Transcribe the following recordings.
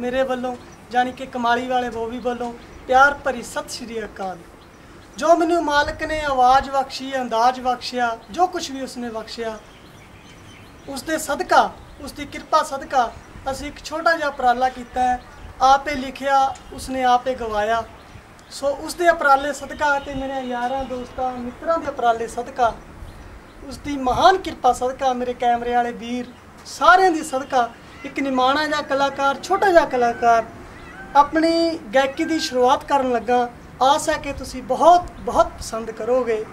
ਮੇਰੇ ਵੱਲੋਂ, ਜਾਣੀ ਕਿ ਕਮਾਲੀ ਵਾਲੇ ਬੋਬੀ ਵੱਲੋਂ ਪਿਆਰ ਭਰੀ ਸਤਿ ਸ਼੍ਰੀ ਅਕਾਲ। ਜੋ ਮੈਨੂੰ ਮਾਲਕ ਨੇ ਆਵਾਜ਼ ਬਖਸ਼ੀ, ਅੰਦਾਜ਼ ਬਖਸ਼ਿਆ, ਜੋ ਕੁਝ ਵੀ ਉਸਨੇ ਬਖਸ਼ਿਆ ਉਸ ਦੇ ਸਦਕਾ ਉਸ ਦੀ ਕਿਰਪਾ ਸਦਕਾ ਅਸੀਂ ਇੱਕ ਛੋਟਾ ਜਿਹਾ ਉਪਰਾਲਾ ਕੀਤਾ ਹੈ। ਆਪੇ ਲਿਖਿਆ, ਉਸਨੇ ਆਪੇ ਗਵਾਇਆ। ਸੋ ਉਸ ਦੇ ਉਪਰਾਲੇ ਸਦਕਾ ਤੇ ਮੇਰੇ ਯਾਰਾਂ, ਦੋਸਤਾਂ, ਮਿੱਤਰਾਂ ਦੇ ਉਪਰਾਲੇ ਸਦਕਾ ਉਸ ਦੀ ਮਹਾਨ ਕਿਰਪਾ ਸਦਕਾ, ਮੇਰੇ ਕੈਮਰੇ ਵਾਲੇ ਵੀਰ, ਸਾਰਿਆਂ ਦੀ ਸਦਕਾ ਇੱਕ ਨਿਮਾਣਾ ਜਿਹਾ ਕਲਾਕਾਰ, ਛੋਟਾ ਜਿਹਾ ਕਲਾਕਾਰ ਆਪਣੀ ਗਾਇਕੀ ਦੀ ਸ਼ੁਰੂਆਤ ਕਰਨ ਲੱਗਾ। ਆਸ ਹੈ ਕਿ ਤੁਸੀਂ ਬਹੁਤ ਬਹੁਤ ਪਸੰਦ ਕਰੋਗੇ।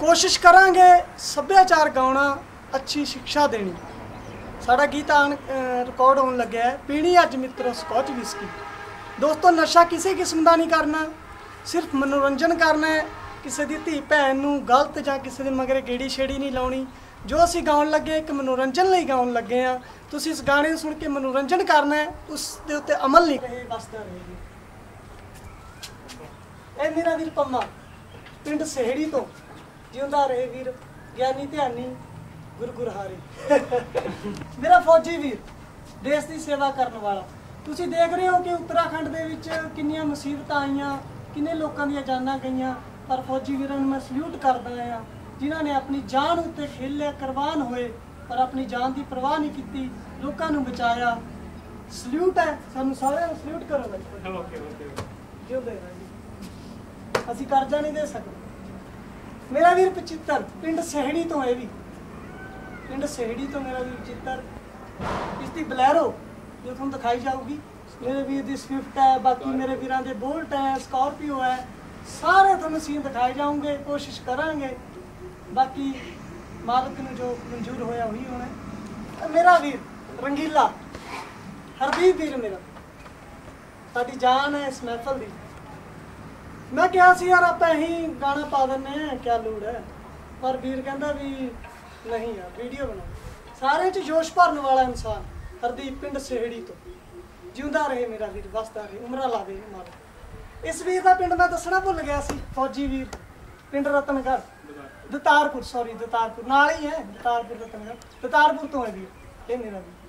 ਕੋਸ਼ਿਸ਼ ਕਰਾਂਗੇ ਸੱਭਿਆਚਾਰ ਗਾਉਣਾ ਅੱਛੀ ਸਿੱਖਿਆ ਦੇਣੀ। ਸਾਡਾ ਗੀਤ ਆਨ ਰਿਕਾਰਡ ਹੋਣ ਲੱਗਿਆ ਹੈ। ਪੀਣੀ ਅੱਜ ਮਿੱਤਰੋ ਸਕਾਚ ਵਿਸਕੀ ਦੋਸਤੋ, ਨਸ਼ਾ ਕਿਸੇ ਕਿਸਮ ਦਾ ਨਹੀਂ ਕਰਨਾ। ਸਿਰਫ ਮਨੋਰੰਜਨ ਕਰਨਾ ਹੈ। ਕਿਸੇ ਦੀ ਧੀ ਭੈਣ ਨੂੰ ਗਲਤ ਜਾਂ ਕਿਸੇ ਦੇ ਮਗਰੇ ਗੇੜੀ ਛੇੜੀ ਨਹੀਂ ਲਾਉਣੀ। ਜੋ ਅਸੀਂ ਗਾਉਣ ਲੱਗੇ, ਇੱਕ ਮਨੋਰੰਜਨ ਲਈ ਗਾਉਣ ਲੱਗੇ ਆ ਤੁਸੀਂ ਇਸ ਗਾਣੇ ਨੂੰ ਸੁਣ ਕੇ ਮਨੋਰੰਜਨ ਕਰਨਾ ਹੈ, ਉਸ ਦੇ ਉੱਤੇ ਅਮਲ ਨਹੀਂ ਕਰੇ ਬਸਦਾ ਰਹੇਗੀ। ਇਹ ਮੇਰਾ ਵੀਰ ਪੰਮਾ, ਪਿੰਡ ਸਹਿੜੀ ਤੋਂ। ਜਿਉਂਦਾ ਰਹੇ ਵੀਰ, ਗਿਆਨੀ ਧਿਆਨੀ, ਗੁਰ ਗੁਰਹਾਰੇ। ਮੇਰਾ ਫੌਜੀ ਵੀਰ, ਦੇਸ਼ ਦੀ ਸੇਵਾ ਕਰਨ ਵਾਲਾ। ਤੁਸੀਂ ਦੇਖ ਰਹੇ ਹੋ ਕਿ ਉੱਤਰਾਖੰਡ ਦੇ ਵਿੱਚ ਕਿੰਨੀਆਂ ਮੁਸੀਬਤਾਂ ਆਈਆਂ, ਕਿੰਨੇ ਲੋਕਾਂ ਦੀਆਂ ਜਾਨਾਂ ਗਈਆਂ, ਪਰ ਫੌਜੀ ਵੀਰਾਂ ਨੂੰ ਮੈਂ ਸਲੂਟ ਕਰਦਾ ਆ ਜਿਨ੍ਹਾਂ ਨੇ ਆਪਣੀ ਜਾਨ ਉੱਤੇ ਖੇਲਿਆ ਕੁਰਬਾਨ ਹੋਏ ਪਰ ਆਪਣੀ ਜਾਨ ਦੀ ਪਰਵਾਹ ਨਹੀਂ ਕੀਤੀ ਲੋਕਾਂ ਨੂੰ ਬਚਾਇਆ। ਸਲੂਟ ਹੈ ਸਾਨੂੰ ਸਾਰਿਆਂ ਨੂੰ ਸਲੂਟ ਕਰੋ ਬਾਈ ਓਕੇ ਓਕੇ ਜਿਉਂਦੇ ਰਹੋ ਜੀ। ਅਸੀਂ ਕਰਜ਼ਾ ਨਹੀਂ ਦੇ ਸਕਦੇ। ਮੇਰਾ ਵੀਰ ਪਚਿੱਤਰ ਪਿੰਡ ਸਹਿਣੀ ਤੋਂ ਹੈ ਵੀ। ਪਿੰਡ ਸਹਿਣੀ ਤੋਂ ਮੇਰਾ ਵੀਰ ਪਚਿੱਤਰ। ਇਸ ਦੀ ਬਲੈਰੋ ਜੋ ਤੁਹਾਨੂੰ ਦਿਖਾਈ ਜਾਊਗੀ ਮੇਰੇ ਵੀਰ ਦੀ ਸਵਿਫਟ ਹੈ ਬਾਕੀ ਮੇਰੇ ਵੀਰਾਂ ਦੇ ਬੋਲਟ ਹੈ ਸਕਾਰਪੀਓ ਹੈ ਸਾਰੇ ਤੁਹਾਨੂੰ ਸੀਨ ਦਿਖਾਏ ਜਾਊਂਗੇ ਕੋਸ਼ਿਸ਼ ਕਰਾਂਗੇ। ਬਾਕੀ ਮਾਲਕ ਨੂੰ ਜੋ ਮਨਜ਼ੂਰ ਹੋਇਆ ਉਹੀ ਹੋਣਾ ਮੇਰਾ ਵੀਰ, ਰੰਗੀਲਾ। ਹਰਦੀਪ ਵੀਰ ਮੇਰਾ। ਸਾਡੀ ਜਾਨ ਹੈ ਇਸ ਮਹਿਫਲ ਦੀ। ਮੈਂ ਕਿਹਾ ਸੀ, ਯਾਰ ਆਪਾਂ ਇਹੀ ਗਾਣਾ ਪਾ ਦਿੰਨੇ ਆ ਕਿਆ ਲੋੜ ਹੈ। ਪਰ ਵੀਰ ਕਹਿੰਦਾ ਵੀ ਨਹੀਂ ਯਾਰ, ਵੀਡੀਓ ਬਣਾਓ। ਸਾਰੇ ਚ ਜੋਸ਼ ਭਰਨ ਵਾਲਾ ਇਨਸਾਨ ਹਰਦੀਪ ਪਿੰਡ ਸਹਿੜੀ ਤੋਂ। ਜਿਉਂਦਾ ਰਹੇ ਮੇਰਾ ਵੀਰ, ਵਸਦਾ ਰਹੇ, ਉਮਰਾਂ ਲਾਵੇ ਮਾਲਕ। ਇਸ ਵੀਰ ਦਾ ਪਿੰਡ ਮੈਂ ਦੱਸਣਾ ਭੁੱਲ ਗਿਆ ਸੀ, ਫੌਜੀ ਵੀਰ, ਪਿੰਡ ਰਤਨਗੜ੍ਹ। ਦਤਾਰਪੁਰ ਸੌਰੀ ਦਤਾਰਪੁਰ। ਨਾਲ ਹੀ ਹੈ, ਦਤਾਰਪੁਰ ਰਤਨਗੜ੍ਹ ਦਤਾਰਪੁਰ ਤੋਂ ਹੈ। ਵੀਰ ਇਹ ਮੇਰਾ ਵੀਰ